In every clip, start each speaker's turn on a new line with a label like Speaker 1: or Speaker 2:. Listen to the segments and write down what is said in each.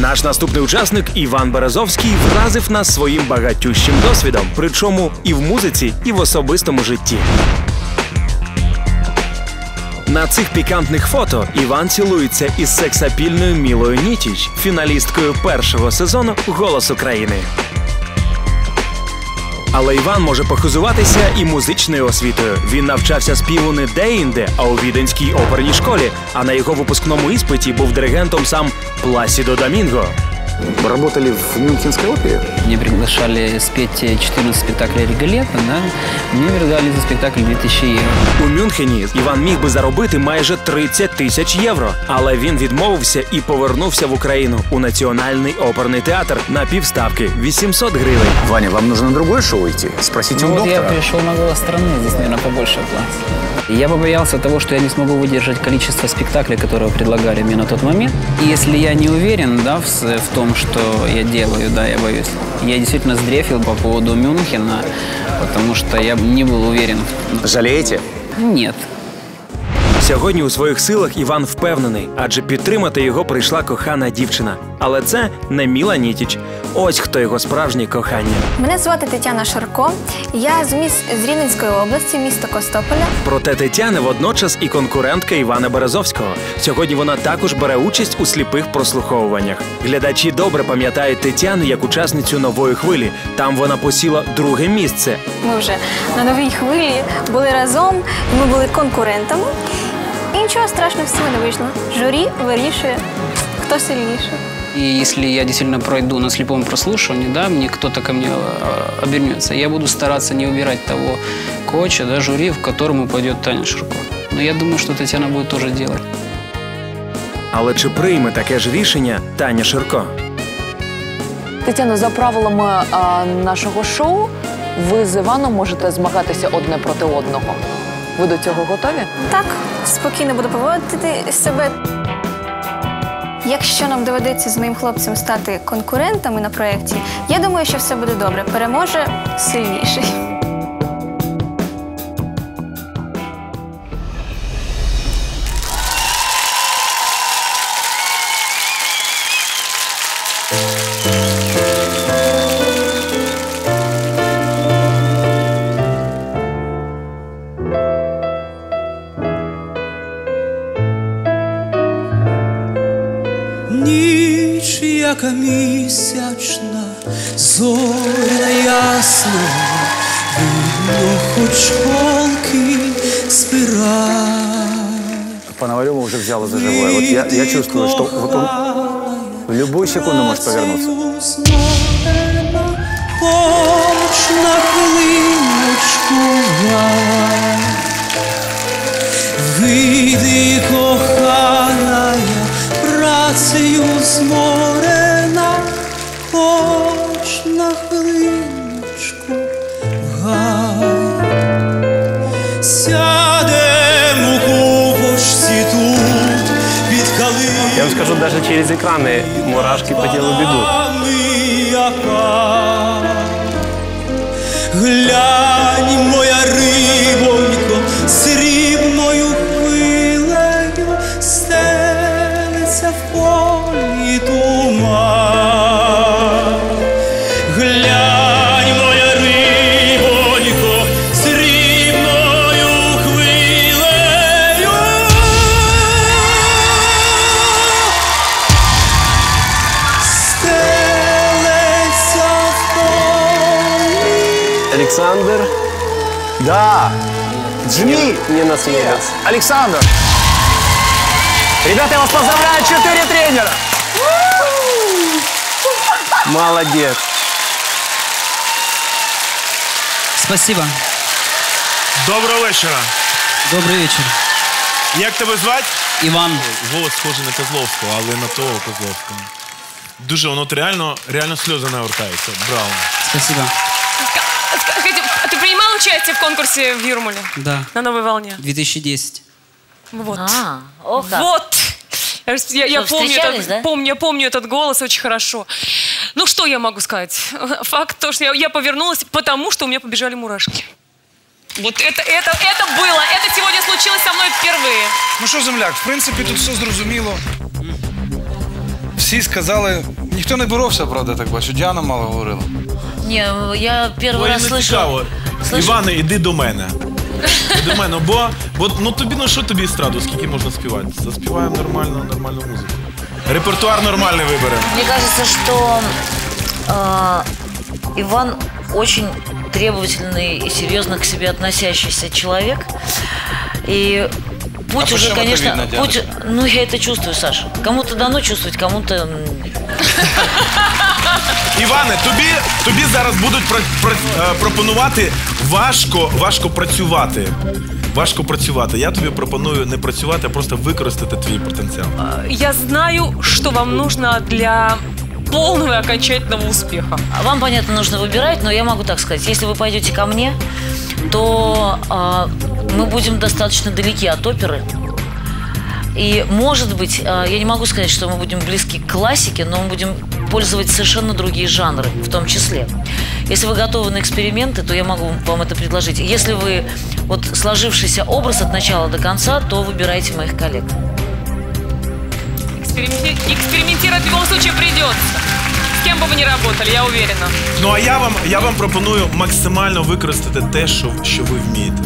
Speaker 1: Наш наступний учасник Іван Березовський вразив нас своїм багатющим досвідом, причому і в музиці, і в особистому житті. На цих пікантних фото Іван цілується із сексапільною Мілою Нітіч, фіналісткою першого сезону Голос України. Але Іван може похизуватися і музичною освітою. Він навчався співу не де-інде, а у віденській оперній школі. А на його випускному іспиті був диригентом сам Пласідо Домінго.
Speaker 2: Вы работали в Мюнхенской опере?
Speaker 3: Мне приглашали спеть 14 спектаклей Риголетто, да? Мне дали за спектакль 2000 евро.
Speaker 1: У Мюнхені Іван міг би заробити майже 30 тисяч євро, але він відмовився і повернувся в Україну у національний оперний театр на півставки 800 гривень.
Speaker 2: Ваня, вам нужно на другое шоу идти? Спросите
Speaker 3: Ну
Speaker 2: у
Speaker 3: вот я
Speaker 2: доктора.
Speaker 3: пришел на голос страны, здесь, наверное, побольше платят. Я побоялся того, что я не смогу выдержать количество спектаклей, которые предлагали мне на тот момент. И если я не уверен да, в, с- в том, что я делаю, да, я боюсь. Я действительно сдрефил по поводу Мюнхена, потому что я не был уверен. в-
Speaker 2: Жалеете?
Speaker 3: Нет.
Speaker 1: Сьогодні у своїх силах Іван впевнений, адже підтримати його прийшла кохана дівчина. Але це не Міла Нітіч. Ось хто його справжнє кохання.
Speaker 4: Мене звати Тетяна Шарко. Я з міс з Рівненської області, міста Костополя.
Speaker 1: Проте Тетяна водночас і конкурентка Івана Березовського. Сьогодні вона також бере участь у сліпих прослуховуваннях. Глядачі добре пам'ятають Тетяну як учасницю нової хвилі. Там вона посіла друге місце.
Speaker 4: Ми вже на новій хвилі були разом, ми були конкурентами. І нічого страшного з цього не вийшло. Журі вирішує, хто сильніший.
Speaker 3: И если я действительно пройду на слепом прослушивании, да, мне кто-то ко мне э, обернется, я буду стараться не убирать того коуча, да, жюри, в которому пойдет Таня Шурко. Но я думаю, что Татьяна будет тоже делать.
Speaker 1: Але чи прийме таке ж рішення Таня Ширко?
Speaker 5: Тетяно, за правилами а, нашого шоу, ви з Іваном можете змагатися одне проти одного. Ви до цього готові?
Speaker 4: Так, спокійно буду поводити себе. Якщо нам доведеться з моїм хлопцем стати конкурентами на проєкті, я думаю, що все буде добре. Переможе сильніший.
Speaker 6: Місячна, зоря ясна, видно, хоч холки збирай.
Speaker 2: Пономарева уже взяла за живое. Вот я, я чувствую, что вот он в любую секунду может повернуться.
Speaker 6: Хоч на хвилиночку гай. Хвилиночку гай. Сядемо купочці тут під калиною.
Speaker 7: Я вам скажу, даже через экраны мурашки по телу бегут. Александр
Speaker 2: Да! Жми!
Speaker 7: не насмелится.
Speaker 2: Александр! Ребята, я вас поздравляю, четыре тренера!
Speaker 7: Молодец.
Speaker 3: Спасибо.
Speaker 8: Доброго вечора.
Speaker 3: Добрый вечер.
Speaker 8: Як тебе звати?
Speaker 3: Иван.
Speaker 8: Голос схожий на Козловського, але на того Козловського. Дуже воно от реально, реально сльози навертаються. Браво.
Speaker 3: Спасибо
Speaker 9: Скажите, а ты принимал участие в конкурсе в Юрмале?
Speaker 3: Да.
Speaker 9: На новой волне?
Speaker 3: 2010.
Speaker 9: Вот.
Speaker 10: А, о как.
Speaker 9: Вот. Я, я- я
Speaker 10: Что,
Speaker 9: помню,
Speaker 10: встречались,
Speaker 9: этот,
Speaker 10: да?
Speaker 9: помню, я помню этот голос очень хорошо. Ну, что я могу сказать? Факт то, что я, я повернулась, потому что у меня побежали мурашки. Вот это, это, это было. Это сегодня случилось со мной впервые.
Speaker 11: Ну що, земляк, в принципі, тут все зрозуміло. Всі
Speaker 10: всі сказали, ніхто не боровся, правда, так бачу. Діана мало говорила.
Speaker 11: Не, я первый
Speaker 8: Ой,
Speaker 11: раз
Speaker 8: не
Speaker 11: слышу.
Speaker 8: цікаво.
Speaker 11: слышу-
Speaker 8: Іване, іди до мене. Іди до мене, бо, бо ну тобі ну що тобі естраду, скільки можна співати? Заспіваємо нормально, нормальну музику. Репертуар нормальний виберемо.
Speaker 11: Мне кажется, что а, Иван очень требовательный и серьезно к себе относящийся человек. И путь
Speaker 10: А
Speaker 11: уже,
Speaker 10: почему это
Speaker 11: конечно,
Speaker 10: видно,
Speaker 11: путь,
Speaker 10: Дианочка?
Speaker 11: ну я это чувствую, Саша. Кому-то дано чувствовать, кому-то м,
Speaker 8: Іване, тобі, тобі зараз будуть про, про, е, пропонувати важко, важко працювати. Важко працювати. Я тобі пропоную не працювати, а просто використати твій потенціал.
Speaker 9: Я знаю, что вам нужно для полного и окончательного успеха.
Speaker 11: Вам, понятно, нужно выбирать, но я могу так сказать. Если вы пойдете ко мне, то а, мы будем достаточно далеки от оперы. И, может быть, а, я не могу сказать, что мы будем близки к классике, но мы будем пользовать совершенно другие жанры, в том числе. Если вы готовы на эксперименты, то я могу вам это предложить. Если вы вот сложившийся образ от начала до конца, то выбирайте моих коллег.
Speaker 9: Эксперименти- Экспериментировать в любом случае придется. С кем бы вы ни работали, я уверена.
Speaker 8: Ну а я вам, я вам пропоную максимально використати те, що, що ви вмієте.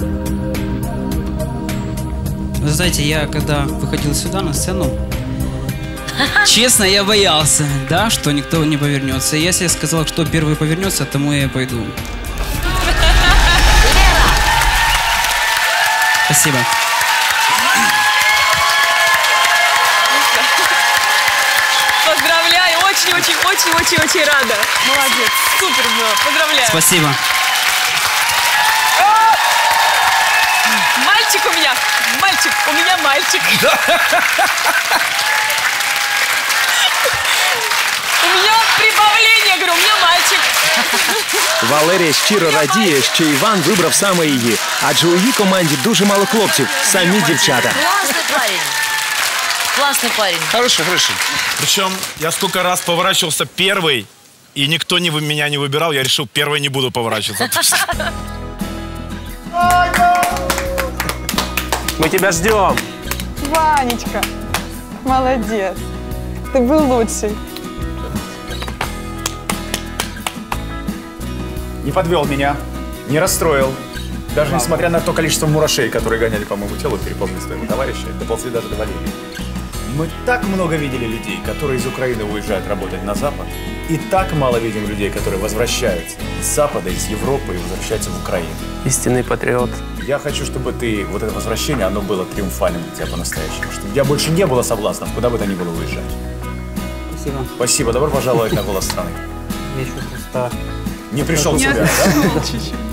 Speaker 3: Вы знаете, я когда выходил сюда на сцену, честно, я боялся, да, что никто не повернется. И если я сказал, что первый повернется, тому я и пойду. Спасибо.
Speaker 9: Поздравляю, очень-очень-очень-очень-очень рада. Молодец, супер было, поздравляю.
Speaker 3: Спасибо.
Speaker 9: мальчик, у меня мальчик. У меня прибавление, говорю, у меня мальчик.
Speaker 1: Валерія щиро радіє, що Іван вибрав саме її, адже у її команді дуже мало хлопців, самі дівчата.
Speaker 11: Классный парень. Классный парень.
Speaker 10: Хороший, хороший.
Speaker 8: Причем я сколько раз поворачивался первый, и никто не, вы- меня не выбирал, я решил, первый не буду поворачиваться.
Speaker 7: Мы тебя ждем.
Speaker 12: Ванечка, молодец. Ты был лучший.
Speaker 2: Не подвел меня, не расстроил. Даже несмотря на то количество мурашей, которые гоняли по моему телу, перепомнил своего товарища, доползли даже до Валерии. Мы так много видели людей, которые из Украины уезжают работать на Запад, и так мало видим людей, которые возвращаются из Запада, из Европы и возвращаются в Украину.
Speaker 7: Истинный патриот.
Speaker 2: Я хочу, чтобы ты, вот это возвращение, оно было триумфальным для тебя по-настоящему. Чтобы у тебя больше не было соблазнов, куда бы то ни было уезжать.
Speaker 3: Спасибо.
Speaker 2: Спасибо, добро пожаловать на «Голос страны».
Speaker 3: Я еще просто...
Speaker 2: Не пришел в себя, да?